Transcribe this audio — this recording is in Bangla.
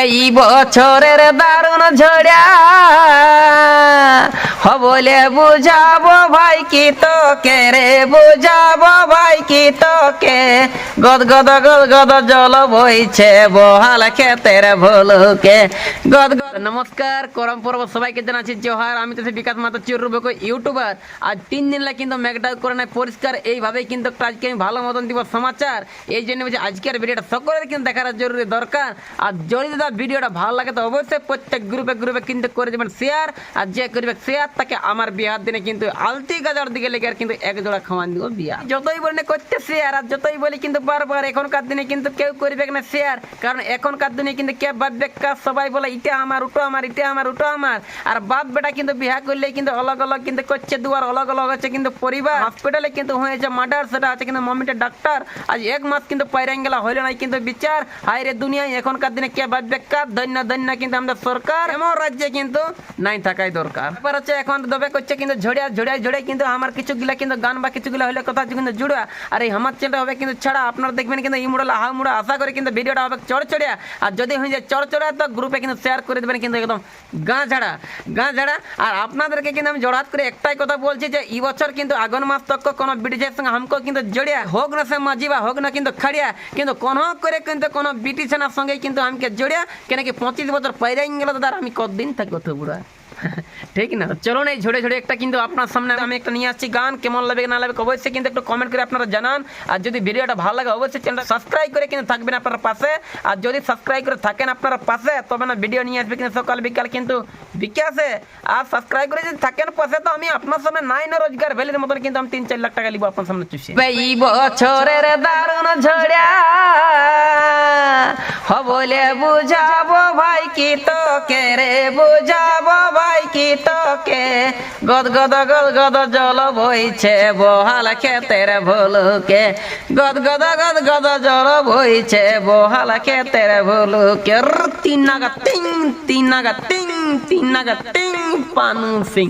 এই বছরের দারুণ ঝড়া। হবলে বুঝাবো ভাই কি তোকে রে, বুঝাবো ভাই কি তোকে। গদ গদ গদ গদ জল বইছে বহাল খেতের ভুলুকে। গদ নমস্কার, করম পর্ব সবাইকে জানাচ্ছি জোহার। আমি তো বিকাশ মাতা চিরুবক ইউটিউবার। আজ তিন দিন লাগে কিন্তু মেঘটা করে নাই পরিষ্কার। এইভাবেই কিন্তু আজকে আমি ভালো মতন দিব সমাচার। এই জন্য বলছি, আজকের ভিডিওটা সকলের কিন্তু দেখার জরুরি দরকার। আর যদি দাদা ভিডিওটা ভালো লাগে, তো অবশ্যই প্রত্যেক গ্রুপে গ্রুপে কিন্তু করে দেবেন শেয়ার আর যে করবে শেয়ার তাকে আমার বিয়ার দিনে কিন্তু আলতি গাজার দিকে লেগে আর কিন্তু এক জোড়া খাওয়ান দিব বিয়া। যতই বলে করতে শেয়ার আর যতই বলি কিন্তু বারবার, এখনকার দিনে কিন্তু কেউ করবে না শেয়ার কারণ এখনকার দিনে কিন্তু কে বাদ বেকার সবাই বলে ইটা আমার উটো আমার, ইটা আমার উটো আমার। আর বাপ বেটা কিন্তু বিহা করলে কিন্তু অলগ অলগ কিন্তু করছে দুয়ার, অলগ অলগ হচ্ছে কিন্তু পরিবার। হসপিটালে কিন্তু হয়েছে মার্ডার সেটা আছে কিন্তু মমিটা ডাক্তার আজ এক মাস কিন্তু পাইরাং গেলা হইল নাই কিন্তু বিচার। হাই রে দুনিয়ায় এখনকার দিনে কে বাদ বেকার ধন্য ধন্য কিন্তু আমাদের সরকার। এমন রাজ্যে কিন্তু নাই থাকাই দরকার। ব্যাপার হচ্ছে এখন দবে করছে কিন্তু ঝড়িয়া ঝড়িয়া ঝড়িয়া কিন্তু আমার কিছু গিলা কিন্তু গান বা কিছু গিলা হলে কথা কিন্তু জুড়া আর এই আমার চ্যানেল হবে কিন্তু ছাড়া। আপনারা দেখবেন কিন্তু এই মুড়া হাউ মুড়া, আশা করে কিন্তু ভিডিওটা হবে চড় চড়িয়া আর যদি হয়ে যায় চড় চড়িয়া তো গ্রুপে কিন্তু শেয়ার করে দেবেন। কিন্তু একদম গাঁ ঝাড়া গাঁ ঝাড়া। আর আপনাদেরকে কিন্তু আমি জড়াত করে একটাই কথা বলছি যে, এই বছর কিন্তু আগন মাস তক কোনো ব্রিটিশের সঙ্গে আমকো কিন্তু জড়িয়া, হোক না সে মাঝি বা হোক না কিন্তু খাড়িয়া, কিন্তু কোনো করে কিন্তু কোনো ব্রিটিশের সঙ্গে কিন্তু আমাকে জড়িয়া, কেন কি পঁচিশ বছর পাইরাই গেল দাদা আমি কতদিন থাকব তো বুড়া? ঠিক না? চলুন এই ঝরে ঝরে একটা কিন্তু আপনার সামনে আমি একটা নিয়ে আসছি গান। কেমন লাগবে, না লাগবে অবশ্যই কিন্তু একটু কমেন্ট করে আপনারা জানান। আর যদি ভিডিওটা ভালো লাগে, অবশ্যই চ্যানেলটা সাবস্ক্রাইব করে কিন্তু থাকবেন আপনার পাশে। আর যদি সাবস্ক্রাইব করে থাকেন আপনারা পাশে, তবে না ভিডিও নিয়ে আসবে কিন্তু সকাল, বিকাল কিন্তু বিকাশে আর সাবস্ক্রাইব করে যদি থাকেন পাশে, তো আমি আপনার সামনে নাই না রোজগার ভ্যালির মতন কিন্তু আমি তিন, চার লাখ টাকা লিখব আপনার সামনে চুষি। বছরের দারুণ ঝড়া হবলে বুঝাবো ভাই কি তোকে রে? বুঝাবো ভাই কি তোকে? গদ গদ গদ গদ জল বইছে বহাল ক্ষেতের ভুলুকে। গদ গদ গদ গদ জল বইছে বহাল ক্ষেতের ভুলুকে। তিন নাগা তিন তিন নাগা তিন তিন নাগা তিন, পানু সিং